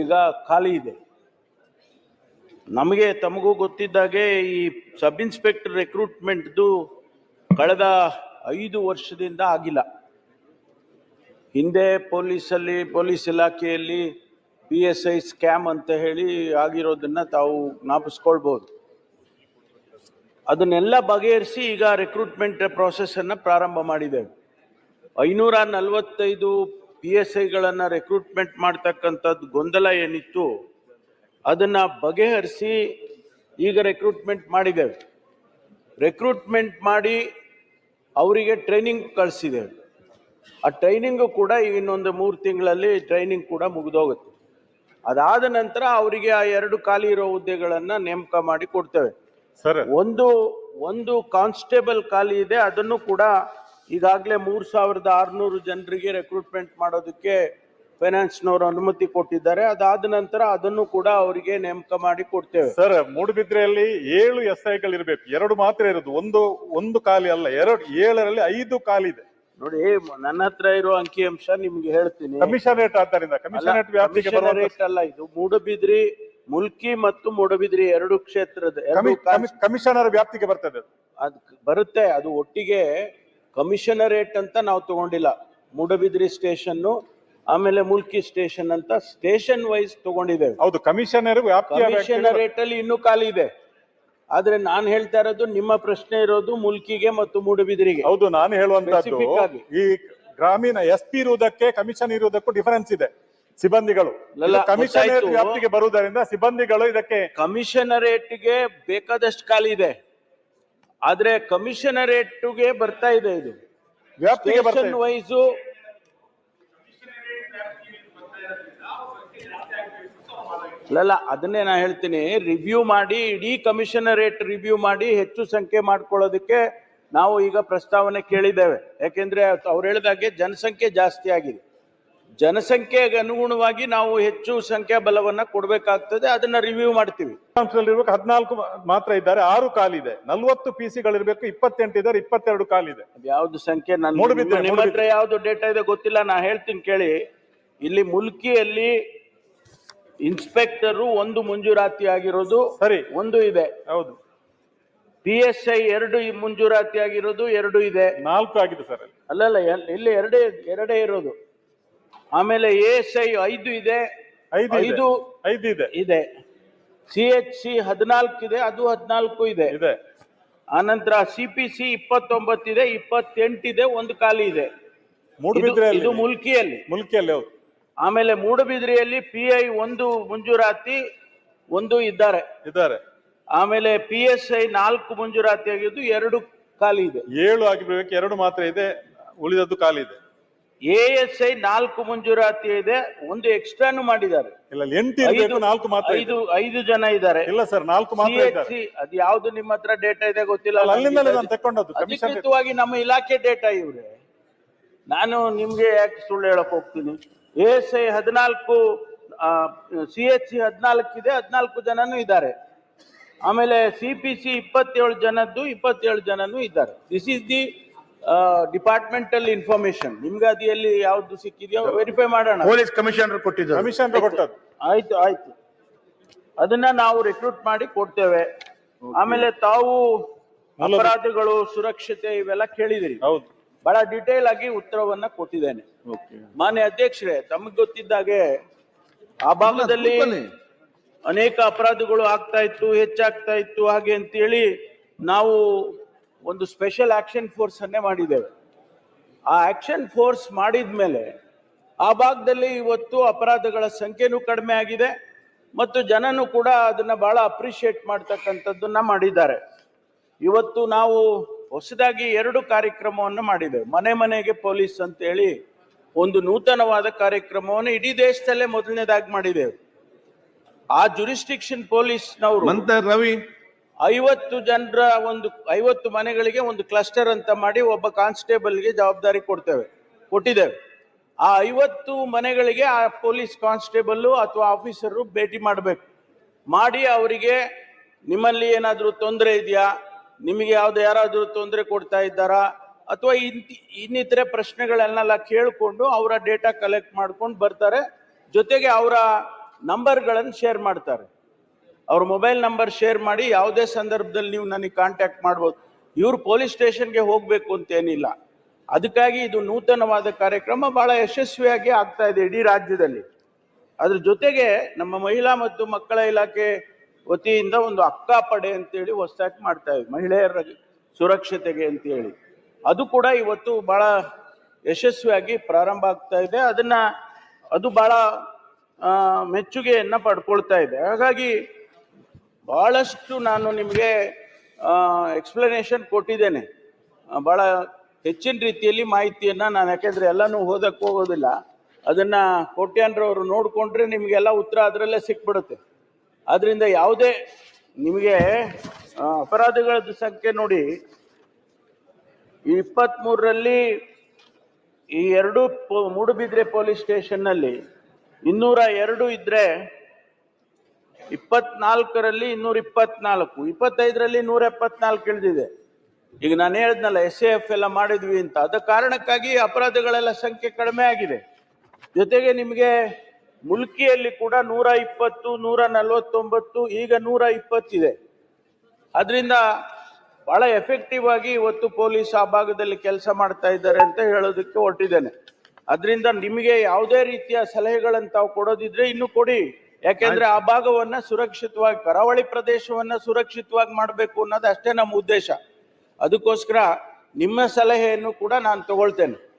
ಈಗ ಖಾಲಿ ಇದೆ. ನಮಗೆ ತಮಗೂ ಗೊತ್ತಿದ್ದಾಗೆ ಈ ಸಬ್ ಇನ್ಸ್ಪೆಕ್ಟರ್ ರೆಕ್ರೂಟ್ಮೆಂಟ್ದು ಕಳೆದ ಐದು ವರ್ಷದಿಂದ ಆಗಿಲ್ಲ. ಹಿಂದೆ ಪೊಲೀಸಲ್ಲಿ, ಪೊಲೀಸ್ ಇಲಾಖೆಯಲ್ಲಿ ಪಿ ಎಸ್ ಐ ಸ್ಕ್ಯಾಮ್ ಅಂತ ಹೇಳಿ ಆಗಿರೋದನ್ನ ತಾವು ಜ್ಞಾಪಿಸ್ಕೊಳ್ಬೋದು. ಅದನ್ನೆಲ್ಲ ಬಗೆಹರಿಸಿ ಈಗ ರೆಕ್ರೂಟ್ಮೆಂಟ್ ಅನ್ನ ಪ್ರಾರಂಭ ಮಾಡಿದ್ದೇವೆ. ಐನೂರ ನಲವತ್ತೈದು ಪಿ ಎಸ್ ಐಗಳನ್ನು ರೆಕ್ರೂಟ್ಮೆಂಟ್ ಮಾಡ್ತಕ್ಕಂಥದ್ದು ಗೊಂದಲ ಏನಿತ್ತು ಅದನ್ನ ಬಗೆಹರಿಸಿ ಈಗ ರೆಕ್ರೂಟ್ಮೆಂಟ್ ಮಾಡಿದ್ದೇವೆ. ರೆಕ್ರೂಟ್ಮೆಂಟ್ ಮಾಡಿ ಅವರಿಗೆ ಟ್ರೈನಿಂಗ್ ಕಳಿಸಿದ್ದೇವೆ. ಆ ಟ್ರೈನಿಂಗು ಕೂಡ ಈಗ ಇನ್ನೊಂದು ಮೂರು ತಿಂಗಳಲ್ಲಿ ಟ್ರೈನಿಂಗ್ ಕೂಡ ಮುಗಿದೋಗುತ್ತೆ. ಅದಾದ ನಂತರ ಅವರಿಗೆ ಆ ಎರಡು ಖಾಲಿ ಇರೋ ಹುದ್ದೆಗಳನ್ನು ನೇಮಕ ಮಾಡಿ ಕೊಡ್ತೇವೆ. ಸರ್. ಒಂದು ಒಂದು ಕಾನ್ಸ್ಟೇಬಲ್ ಖಾಲಿ ಇದೆ ಅದನ್ನು ಕೂಡ ಈಗಾಗಲೇ ಮೂರು ಸಾವಿರದ ಆರುನೂರು ಜನರಿಗೆ ರೆಕ್ರೂಟ್ಮೆಂಟ್ ಮಾಡೋದಕ್ಕೆ ಫೈನಾನ್ಸ್ನವರು ಅನುಮತಿ ಕೊಟ್ಟಿದ್ದಾರೆ. ಅದಾದ ನಂತರ ಅದನ್ನು ಕೂಡ ಅವರಿಗೆ ನೇಮಕ ಮಾಡಿ ಕೊಡ್ತೇವೆ. ಸರ್ ಮೂಡುಬಿದ್ರೆಯಲ್ಲಿ ಏಳು ಎಸ್ ಐಗಳು ಇರಬೇಕು. ಎರಡು ಮಾತ್ರ ಇರೋದು. ಒಂದು ಒಂದು ಖಾಲಿ ಅಲ್ಲ. ಎರಡು ಏಳರಲ್ಲಿ ಐದು ಖಾಲಿ ಇದೆ. ನೋಡಿ ನನ್ನ ಹತ್ರ ಇರೋ ಅಂಕಿಅಂಶ ನಿಮ್ಗೆ ಹೇಳ್ತೀನಿ. ಕಮಿಷನರೇಟ್ ಆದ್ದರಿಂದ. ಕಮಿಷನರೇಟ್ ವ್ಯಾಪ್ತಿಗೆ ಕಮಿಷನರೇಟ್ ಅಲ್ಲ ಇದು. ಮೂಡಬಿದ್ರಿ ಮುಲ್ಕಿ ಮತ್ತು ಮೂಡಬಿದ್ರಿ ಎರಡು ಕ್ಷೇತ್ರದ ಎರಡು ಕಮಿ- ಕಮಿ- ಕಮಿಷನರ್ ವ್ಯಾಪ್ತಿಗೆ ಬರ್ತದೆ. ಅದ್ ಬರುತ್ತೆ. ಅದು ಒಟ್ಟಿಗೆ ಕಮಿಷನರೇಟ್ ಅಂತ ನಾವು ತಗೊಂಡಿಲ್ಲ. ಮೂಡಬಿದ್ರಿ ಸ್ಟೇಷನ್ನು ಆಮೇಲೆ ಮುಲ್ಕಿ ಸ್ಟೇಷನ್ ಅಂತ ಸ್ಟೇಷನ್ ವೈಸ್ ತಗೊಂಡಿದ್ದೇವೆ. ಹೌದು ಕಮಿಷನರ್. ಕಮಿಷನರೇಟ್ ಅಲ್ಲಿ ಇನ್ನೂ ಖಾಲಿ ಇದೆ. ಆದ್ರೆ ನಾನು ಹೇಳ್ತಾ ಇರೋದು ನಿಮ್ಮ ಪ್ರಶ್ನೆ ಇರೋದು ಮುಲ್ಕಿಗೆ ಮತ್ತು ಮೂಡಬಿದ್ರಿಗೆ. ಹೌದು ನಾನು ಹೇಳುವಂತದ್ದು ಈ ಗ್ರಾಮೀಣ ಎಸ್ ಪಿ ಇರುವುದಕ್ಕೆ ಕಮಿಷನ್ ಇರುವುದಕ್ಕೂ ಡಿಫರೆನ್ಸ್ ಇದೆ. ಸಿಬ್ಬಂದಿಗಳು. ಕಮಿಷನರೇಟ್. ವ್ಯಾಪ್ತಿಗೆ ಬರುವುದರಿಂದ ಸಿಬ್ಬಂದಿಗಳು ಇದಕ್ಕೆ ಕಮಿಷನರೇಟ್ಗೆ ಬೇಕಾದಷ್ಟು ಖಾಲಿ ಇದೆ. ಆದ್ರೆ ಕಮಿಷನರೇಟ್ಗೆ ಬರ್ತಾ ಇದೆ ಇದು. ವ್ಯಾಪ್ತಿಗೆ ಸ್ಟೇಷನ್ ವೈಸು ಅಲ್ಲಲ್ಲ ಅದನ್ನೇ ನಾ ಹೇಳ್ತೀನಿ ರಿವ್ಯೂ ಮಾಡಿ ಇಡೀ ಕಮಿಷನರೇಟ್ ರಿವ್ಯೂ ಮಾಡಿ ಹೆಚ್ಚು ಸಂಖ್ಯೆ ಮಾಡ್ಕೊಳ್ಳೋದಕ್ಕೆ ನಾವು ಈಗ ಪ್ರಸ್ತಾವನೆ ಕೇಳಿದ್ದೇವೆ. ಯಾಕೆಂದ್ರೆ ಅವ್ರು ಹೇಳಿದಾಗೆ ಜನಸಂಖ್ಯೆ ಜಾಸ್ತಿ ಆಗಿದೆ. ಜನಸಂಖ್ಯೆಗೆ ಅನುಗುಣವಾಗಿ ನಾವು ಹೆಚ್ಚು ಸಂಖ್ಯಾ ಬಲವನ್ನ ಕೊಡಬೇಕಾಗ್ತದೆ ಅದನ್ನ ರಿವ್ಯೂ ಮಾಡ್ತೀವಿ. ಇರ್ಬೇಕು ಹದಿನಾಲ್ಕು ಮಾತ್ರ ಇದ್ದಾರೆ ಆರು ಕಾಲಿದೆ ಇದೆ. ನಲ್ವತ್ತು ಪಿ ಸಿಗಳಿರ್ಬೇಕು ಇಪ್ಪತ್ತೆಂಟು ಇದ್ದಾರೆ ಇಪ್ಪತ್ತೆರಡು ಕಾಲ್ ಇದೆ. ಯಾವ್ದು ಸಂಖ್ಯೆ ನಿಮ್ಮ ಹತ್ರ ಯಾವ್ದು ಡೇಟಾ ಇದೆ ಗೊತ್ತಿಲ್ಲ ನಾ ಹೇಳ್ತೀನಿ ಕೇಳಿ. ಇಲ್ಲಿ ಮುಲ್ಕಿಯಲ್ಲಿ ಇನ್ಸ್ಪೆಕ್ಟರು ಒಂದು ಮಂಜೂರಾತಿ ಆಗಿರೋದು ಸರಿ. ಒಂದು ಇದೆ. ಹೌದು. ಪಿ ಎಸ್ ಐ ಎರಡು ಮಂಜೂರಾತಿ ಆಗಿರೋದು ಎರಡು ಇದೆ. ನಾಲ್ಕು ಆಗಿದೆ ಸರ್ ಅಲ್ಲಿ. ಅಲ್ಲಲ್ಲ ಇಲ್ಲಿ ಎರಡೇ ಎರಡೇ ಇರೋದು. ಆಮೇಲೆ ಎ ಎಸ್ ಐ ಐದು ಇದೆ. ಐದು ಇದೆ. ಐದು ಐದು ಇದೆ. ಇದೆ. ಸಿ ಎಚ್ ಸಿ ಹದಿನಾಲ್ಕು ಇದೆ ಅದು ಹದಿನಾಲ್ಕು ಇದೆ. ಇದೆ. ಆನಂತರ ಸಿ ಪಿ ಸಿ ಇಪ್ಪತ್ತೊಂಬತ್ತಿದೆ ಇಪ್ಪತ್ತೆಂಟಿದೆ ಒಂದು ಖಾಲಿ ಇದೆ. ಇದು- ಮೂಡುಬಿದ್ರೆಯಲ್ಲಿ ಇದು. ಮುಲ್ಕಿಯಲ್ಲಿ. ಮುಲ್ಕಿಯಲ್ಲಿ ಹೌದು. ಆಮೇಲೆ ಮೂಡಬಿದ್ರಿಯಲ್ಲಿ ಪಿ ಐ ಒಂದು ಮುಂಜೂರಾತಿ ಒಂದು ಇದ್ದಾರೆ. ಇದ್ದಾರೆ. ಆಮೇಲೆ ಪಿ ಎಸ್ ಐ ನಾಲ್ಕು ಮಂಜೂರಾತಿ ಆಗಿದ್ದು ಎರಡು ಖಾಲಿ ಇದೆ. ಏಳು ಆಗಿರ್ಬೇಕು ಎರಡು ಮಾತ್ರ ಇದೆ ಉಳಿದದ್ದು ಖಾಲಿ ಇದೆ. ಎ ಎಸ್ ಐ ನಾಲ್ಕು ಮಂಜೂರಾತಿ ಇದೆ ಒಂದು ಎಕ್ಸ್ಟ್ರಾನು ಮಾಡಿದ್ದಾರೆ. ಇಲ್ಲ ಅಲ್ಲಿ ಎಂಟು ಇರಬೇಕು ಐದು- ನಾಲ್ಕು ಮಾತ್ರ ಐದು ಐದು ಜನ ಇದ್ದಾರೆ. ಇಲ್ಲ ಸರ್ ನಾಲ್ಕು ಮಾತ್ರ ಇದ್ದಾರೆ ಸಿ ಅದು ಯಾವ್ದು ನಿಮ್ಮ ಹತ್ರ ಡೇಟಾ ಇದೆ ಗೊತ್ತಿಲ್ಲ. ಅಲ್ಲ, ಅಲ್ಲಿಂದಲೇ ನಾನು ತಕೊಂಡದ್ದು ಕಮಿಷನ್ ಅಧಿಕೃತವಾಗಿ ನಮ್ಮ ಇಲಾಖೆ ಡೇಟಾ ಇವ್ರೆ. ನಾನು ನಿಮ್ಗೆ ಯಾಕೆ ಸುಳ್ಳು ಹೇಳಕ್ ಹೋಗ್ತೀನಿ? ಎ ಎಸ್ ಐ ಹದಿನಾಲ್ಕು ಸಿ ಎಚ್ ಸಿ ಹದಿನಾಲ್ಕು ಇದೆ ಹದಿನಾಲ್ಕು ಜನನು ಇದ್ದಾರೆ. ಆಮೇಲೆ ಸಿ ಪಿ ಸಿ ಇಪ್ಪತ್ತೇಳು ಜನದ್ದು ಇಪ್ಪತ್ತೇಳು ಜನನು ಇದ್ದಾರೆ. This is the departmental information ನಿಮ್ಗೆ ಅದು ಎಲ್ಲಿ ಯಾವ್ದು ಸಿಕ್ಕಿದೆಯೋ ವೆರಿಫೈ ಮಾಡೋಣ. ಪೊಲೀಸ್ ಕಮಿಷನರ್ ಕೊಟ್ಟಿದ್ದಾರೆ ಕಮಿಷನ್ ಕೊಟ್ಟದ್ದು. ಆಯ್ತು ಆಯ್ತು. ಅದನ್ನ ನಾವು ರಿಕ್ರೂಟ್ ಮಾಡಿ ಕೊಡ್ತೇವೆ. ಆಮೇಲೆ ತಾವು ಅಪರಾಧಗಳು ಸುರಕ್ಷತೆ ಇವೆಲ್ಲ ಕೇಳಿದಿರಿ. ಹೌದು. ಬಹಳ ಡೀಟೇಲ್ ಆಗಿ ಉತ್ತರವನ್ನ ಕೊಟ್ಟಿದ್ದೇನೆ. ಮಾನ್ಯ ಅಧ್ಯಕ್ಷರೇ ತಮಗೆ ಗೊತ್ತಿದ್ದಾಗೆ ಆ ಭಾಗದಲ್ಲಿ ಅನೇಕ ಅಪರಾಧಗಳು ಆಗ್ತಾ ಇತ್ತು ಹೆಚ್ಚಾಗ್ತಾ ಇತ್ತು ಹಾಗೆ ಅಂತೇಳಿ ನಾವು ಒಂದು ಸ್ಪೆಷಲ್ ಆಕ್ಷನ್ ಫೋರ್ಸ್ ಅನ್ನೇ ಮಾಡಿದ್ದೇವೆ. ಆ ಆಕ್ಷನ್ ಫೋರ್ಸ್ ಮಾಡಿದ ಮೇಲೆ ಆ ಭಾಗದಲ್ಲಿ ಇವತ್ತು ಅಪರಾಧಗಳ ಸಂಖ್ಯೆನೂ ಕಡಿಮೆ ಆಗಿದೆ ಮತ್ತು ಜನನು ಕೂಡ ಅದನ್ನ ಬಹಳ ಅಪ್ರಿಶಿಯೇಟ್ ಮಾಡ್ತಕ್ಕಂಥದ್ದನ್ನ ಮಾಡಿದ್ದಾರೆ. ಇವತ್ತು ನಾವು ಹೊಸದಾಗಿ ಎರಡು ಕಾರ್ಯಕ್ರಮವನ್ನು ಮಾಡಿದ್ದೇವೆ. ಮನೆ ಮನೆಗೆ ಪೊಲೀಸ್ ಅಂತೇಳಿ ಒಂದು ನೂತನವಾದ ಕಾರ್ಯಕ್ರಮವನ್ನು ಇಡೀ ದೇಶದಲ್ಲೇ ಮೊದಲನೇದಾಗಿ ಮಾಡಿದ್ದೇವೆ. ಆ ಜುರಿಸ್ಟಿಕ್ಷನ್ ಪೊಲೀಸ್ನವರು ರವಿ ಐವತ್ತು ಜನರ ಒಂದು, ಐವತ್ತು ಮನೆಗಳಿಗೆ ಒಂದು ಕ್ಲಸ್ಟರ್ ಅಂತ ಮಾಡಿ ಒಬ್ಬ ಕಾನ್ಸ್ಟೇಬಲ್ಗೆ ಜವಾಬ್ದಾರಿ ಕೊಡ್ತೇವೆ, ಕೊಟ್ಟಿದ್ದೇವೆ. ಆ ಐವತ್ತು ಮನೆಗಳಿಗೆ ಆ ಪೊಲೀಸ್ ಕಾನ್ಸ್ಟೇಬಲ್ ಅಥವಾ ಆಫೀಸರು ಭೇಟಿ ಮಾಡಬೇಕು. ಮಾಡಿ ಅವರಿಗೆ ನಿಮ್ಮಲ್ಲಿ ಏನಾದರೂ ತೊಂದರೆ ಇದೆಯಾ? ನಿಮಗೆ ಯಾವ್ದು ಯಾರಾದರೂ ತೊಂದರೆ ಕೊಡ್ತಾ ಇದ್ದಾರಾ? ಅಥವಾ ಇನ್ನಿತರೆ ಪ್ರಶ್ನೆಗಳನ್ನೆಲ್ಲ ಕೇಳಿಕೊಂಡು ಅವರ ಡೇಟಾ ಕಲೆಕ್ಟ್ ಮಾಡ್ಕೊಂಡು ಬರ್ತಾರೆ. ಜೊತೆಗೆ ಅವರ ನಂಬರ್ಗಳನ್ನು ಶೇರ್ ಮಾಡ್ತಾರೆ. ಅವ್ರ ಮೊಬೈಲ್ ನಂಬರ್ ಶೇರ್ ಮಾಡಿ ಯಾವುದೇ ಸಂದರ್ಭದಲ್ಲಿ ನೀವು ನನಗೆ ಕಾಂಟ್ಯಾಕ್ಟ್ ಮಾಡ್ಬೋದು. ಇವರು ಪೊಲೀಸ್ ಸ್ಟೇಷನ್ಗೆ ಹೋಗಬೇಕು ಅಂತ ಏನಿಲ್ಲ. ಅದಕ್ಕಾಗಿ ಇದು ನೂತನವಾದ ಕಾರ್ಯಕ್ರಮ ಬಹಳ ಯಶಸ್ವಿಯಾಗಿ ಆಗ್ತಾ ಇದೆ ಇಡೀ ರಾಜ್ಯದಲ್ಲಿ. ಅದ್ರ ಜೊತೆಗೆ ನಮ್ಮ ಮಹಿಳಾ ಮತ್ತು ಮಕ್ಕಳ ಇಲಾಖೆ ವತಿಯಿಂದ ಒಂದು ಅಕ್ಕ ಪಡೆ ಅಂತೇಳಿ ಹೊಸದಾಗಿ ಮಾಡ್ತಾ ಇದ್ವಿ ಮಹಿಳೆಯರ ಸುರಕ್ಷತೆಗೆ ಅಂತೇಳಿ. ಅದು ಕೂಡ ಇವತ್ತು ಬಹಳ ಯಶಸ್ವಿಯಾಗಿ ಪ್ರಾರಂಭ ಆಗ್ತಾ ಇದೆ. ಅದನ್ನ ಅದು ಬಹಳ ಮೆಚ್ಚುಗೆಯನ್ನ ಪಡ್ಕೊಳ್ತಾ ಇದೆ. ಹಾಗಾಗಿ ಬಹಳಷ್ಟು ನಾನು ನಿಮಗೆ ಎಕ್ಸ್ಪ್ಲನೇಷನ್ ಕೊಟ್ಟಿದ್ದೇನೆ. ಭಾಳ ಹೆಚ್ಚಿನ ರೀತಿಯಲ್ಲಿ ಮಾಹಿತಿಯನ್ನ ನಾನು, ಯಾಕೆಂದ್ರೆ ಎಲ್ಲಾನು ಓದಕ್ಕೆ ಹೋಗೋದಿಲ್ಲ. ಅದನ್ನ ಕೋಟ್ಯಾನ್ರವರು ನೋಡಿಕೊಂಡ್ರೆ ನಿಮಗೆಲ್ಲ ಉತ್ತರ ಅದರಲ್ಲೇ ಸಿಕ್ಬಿಡುತ್ತೆ. ಅದರಿಂದ ಯಾವುದೇ ನಿಮಗೆ ಅಪರಾಧಗಳ ಸಂಖ್ಯೆ ನೋಡಿ ಈ ಇಪ್ಪತ್ಮೂರರಲ್ಲಿ ಈ ಎರಡು ಮೂಡುಬಿದ್ರೆ ಪೊಲೀಸ್ ಸ್ಟೇಷನ್ನಲ್ಲಿ ಇನ್ನೂರ ಎರಡು ಇದ್ರೆ ಇಪ್ಪತ್ನಾಲ್ಕರಲ್ಲಿ ಇನ್ನೂರ ಇಪ್ಪತ್ನಾಲ್ಕು ಇಪ್ಪತ್ತೈದರಲ್ಲಿ ನೂರ ಎಪ್ಪತ್ನಾಲ್ಕು ಇಳಿದಿದೆ. ಈಗ ನಾನು ಹೇಳಿದ್ನಲ್ಲ ಎಸ್ ಎ ಎಫ್ ಎಲ್ಲ ಮಾಡಿದ್ವಿ ಅಂತ. ಅದ ಕಾರಣಕ್ಕಾಗಿ ಅಪರಾಧಗಳೆಲ್ಲ ಸಂಖ್ಯೆ ಕಡಿಮೆ ಆಗಿದೆ. ಜೊತೆಗೆ ನಿಮಗೆ ಮುಲ್ಕಿಯಲ್ಲಿ ಕೂಡ ನೂರ ಇಪ್ಪತ್ತು ನೂರ ನಲವತ್ತೊಂಬತ್ತು ಈಗ ನೂರ ಇಪ್ಪತ್ತಿದೆ ಅದರಿಂದ ಬಹಳ ಎಫೆಕ್ಟಿವ್ ಆಗಿ ಇವತ್ತು ಪೊಲೀಸ್ ಆ ಭಾಗದಲ್ಲಿ ಕೆಲಸ ಮಾಡ್ತಾ ಇದ್ದಾರೆ ಅಂತ ಹೇಳೋದಕ್ಕೆ ಹೊರಟಿದ್ದೇನೆ. ಅದರಿಂದ ನಿಮಗೆ ಯಾವುದೇ ರೀತಿಯ ಸಲಹೆಗಳನ್ನು ತಾವು ಕೊಡೋದಿದ್ರೆ ಇನ್ನು ಕೊಡಿ. ಯಾಕೆಂದ್ರೆ ಆ ಭಾಗವನ್ನ ಸುರಕ್ಷಿತವಾಗಿ ಕರಾವಳಿ ಪ್ರದೇಶವನ್ನ ಸುರಕ್ಷಿತವಾಗಿ ಮಾಡಬೇಕು ಅನ್ನೋದು ಅಷ್ಟೇ ನಮ್ಮ ಉದ್ದೇಶ. ಅದಕ್ಕೋಸ್ಕರ ನಿಮ್ಮ ಸಲಹೆಯನ್ನು ಕೂಡ ನಾನು ತಗೊಳ್ತೇನೆ.